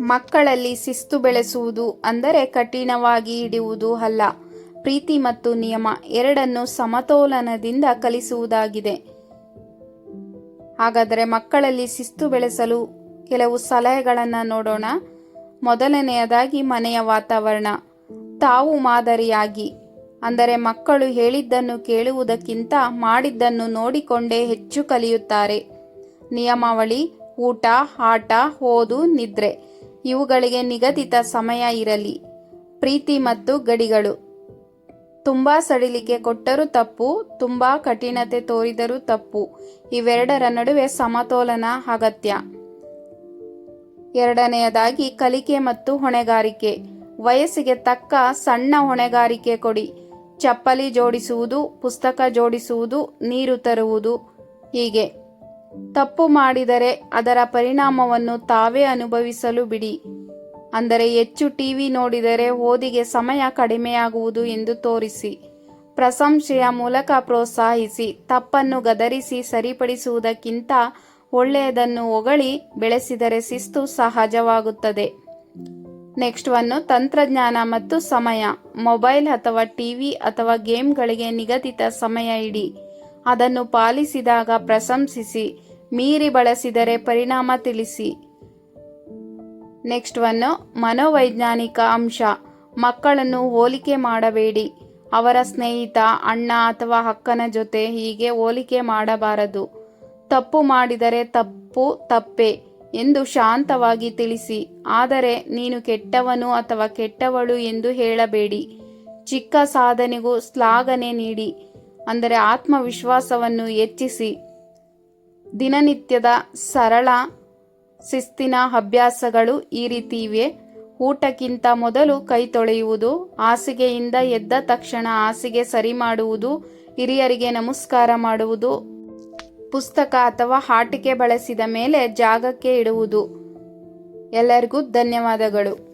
ಮಕ್ಕಳಲ್ಲಿ ಶಿಸ್ತು ಬೆಳೆಸುವುದು ಅಂದರೆ ಕಠಿಣವಾಗಿ ಹಿಡಿಯುವುದು ಅಲ್ಲ. ಪ್ರೀತಿ ಮತ್ತು ನಿಯಮ ಎರಡನ್ನು ಸಮತೋಲನದಿಂದ ಕಲಿಸುವುದಾಗಿದೆ. ಹಾಗಾದರೆ ಮಕ್ಕಳಲ್ಲಿ ಶಿಸ್ತು ಬೆಳೆಸಲು ಕೆಲವು ಸಲಹೆಗಳನ್ನು ನೋಡೋಣ. ಮೊದಲನೆಯದಾಗಿ ಮನೆಯ ವಾತಾವರಣ. ತಾವು ಮಾದರಿಯಾಗಿ, ಅಂದರೆ ಮಕ್ಕಳು ಹೇಳಿದ್ದನ್ನು ಕೇಳುವುದಕ್ಕಿಂತ ಮಾಡಿದ್ದನ್ನು ನೋಡಿಕೊಂಡೇ ಹೆಚ್ಚು ಕಲಿಯುತ್ತಾರೆ. ನಿಯಮಾವಳಿ, ಊಟ, ಆಟ, ಓದು, ನಿದ್ರೆ. ಇವುಗಳಿಗೆ ನಿಗದಿತ ಸಮಯ ಇರಲಿ. ಪ್ರೀತಿ ಮತ್ತು ಗಡಿಗಳು. ತುಂಬ ಸಡಿಲಿಕೆ ಕೊಟ್ಟರೂ ತಪ್ಪು, ತುಂಬ ಕಠಿಣತೆ ತೋರಿದರೂ ತಪ್ಪು. ಇವೆರಡರ ನಡುವೆ ಸಮತೋಲನ ಅಗತ್ಯ. ಎರಡನೆಯದಾಗಿ ಕಲಿಕೆ ಮತ್ತು ಹೊಣೆಗಾರಿಕೆ. ವಯಸ್ಸಿಗೆ ತಕ್ಕ ಸಣ್ಣ ಹೊಣೆಗಾರಿಕೆ ಕೊಡಿ. ಚಪ್ಪಲಿ ಜೋಡಿಸುವುದು, ಪುಸ್ತಕ ಜೋಡಿಸುವುದು, ನೀರು ತರುವುದು. ಹೀಗೆ. ತಪ್ಪು ಮಾಡಿದರೆ ಅದರ ಪರಿಣಾಮವನ್ನು ತಾವೇ ಅನುಭವಿಸಲು ಬಿಡಿ. ಅಂದರೆ ಹೆಚ್ಚು ಟಿವಿ ನೋಡಿದರೆ ಓದಿಗೆ ಸಮಯ ಕಡಿಮೆಯಾಗುವುದು ಎಂದು ತೋರಿಸಿ. ಪ್ರಶಂಸೆಯ ಮೂಲಕ ಪ್ರೋತ್ಸಾಹಿಸಿ, ತಪ್ಪನ್ನು ಗದರಿಸಿ ಸರಿಪಡಿಸುವುದಕ್ಕಿಂತ ಒಳ್ಳೆಯದನ್ನು ಹೊಗಳಿ ಬೆಳೆಸಿದರೆ ಶಿಸ್ತು ಸಹಜವಾಗುತ್ತದೆ. ನೆಕ್ಸ್ಟ್ ಒನ್ನು ತಂತ್ರಜ್ಞಾನ ಮತ್ತು ಸಮಯ. ಮೊಬೈಲ್ ಅಥವಾ ಟಿವಿ ಅಥವಾ ಗೇಮ್ಗಳಿಗೆ ನಿಗದಿತ ಸಮಯ ಇಡಿ. ಅದನ್ನು ಪಾಲಿಸಿದಾಗ ಪ್ರಶಂಸಿಸಿ, ಮೀರಿ ಬಳಸಿದರೆ ಪರಿಣಾಮ ತಿಳಿಸಿ. ನೆಕ್ಸ್ಟ್ ಒನ್ನು ಮನೋವೈಜ್ಞಾನಿಕ ಅಂಶ. ಮಕ್ಕಳನ್ನು ಹೋಲಿಕೆ ಮಾಡಬೇಡಿ. ಅವರ ಸ್ನೇಹಿತ, ಅಣ್ಣ ಅಥವಾ ಅಕ್ಕನ ಜೊತೆ ಹೀಗೆ ಹೋಲಿಕೆ ಮಾಡಬಾರದು. ತಪ್ಪು ಮಾಡಿದರೆ ತಪ್ಪು, ತಪ್ಪೆ ಎಂದು ಶಾಂತವಾಗಿ ತಿಳಿಸಿ. ಆದರೆ ನೀನು ಕೆಟ್ಟವನು ಅಥವಾ ಕೆಟ್ಟವಳು ಎಂದು ಹೇಳಬೇಡಿ. ಚಿಕ್ಕ ಸಾಧನೆಗೂ ಶ್ಲಾಘನೆ ನೀಡಿ. ಅಂದರೆ ಆತ್ಮವಿಶ್ವಾಸವನ್ನು ಹೆಚ್ಚಿಸಿ ದಿನನಿತ್ಯದ ಸರಳ ಶಿಸ್ತಿನ ಅಭ್ಯಾಸಗಳು ಈ ರೀತಿ ಇವೆ. ಊಟಕ್ಕಿಂತ ಮೊದಲು ಕೈ ತೊಳೆಯುವುದು, ಹಾಸಿಗೆಯಿಂದ ಎದ್ದ ತಕ್ಷಣ ಹಾಸಿಗೆ ಸರಿ ಮಾಡುವುದು, ಹಿರಿಯರಿಗೆ ನಮಸ್ಕಾರ ಮಾಡುವುದು, ಪುಸ್ತಕ ಅಥವಾ ಆಟಿಕೆ ಬಳಸಿದ ಮೇಲೆ ಜಾಗಕ್ಕೆ ಇಡುವುದು. ಎಲ್ಲರಿಗೂ ಧನ್ಯವಾದಗಳು.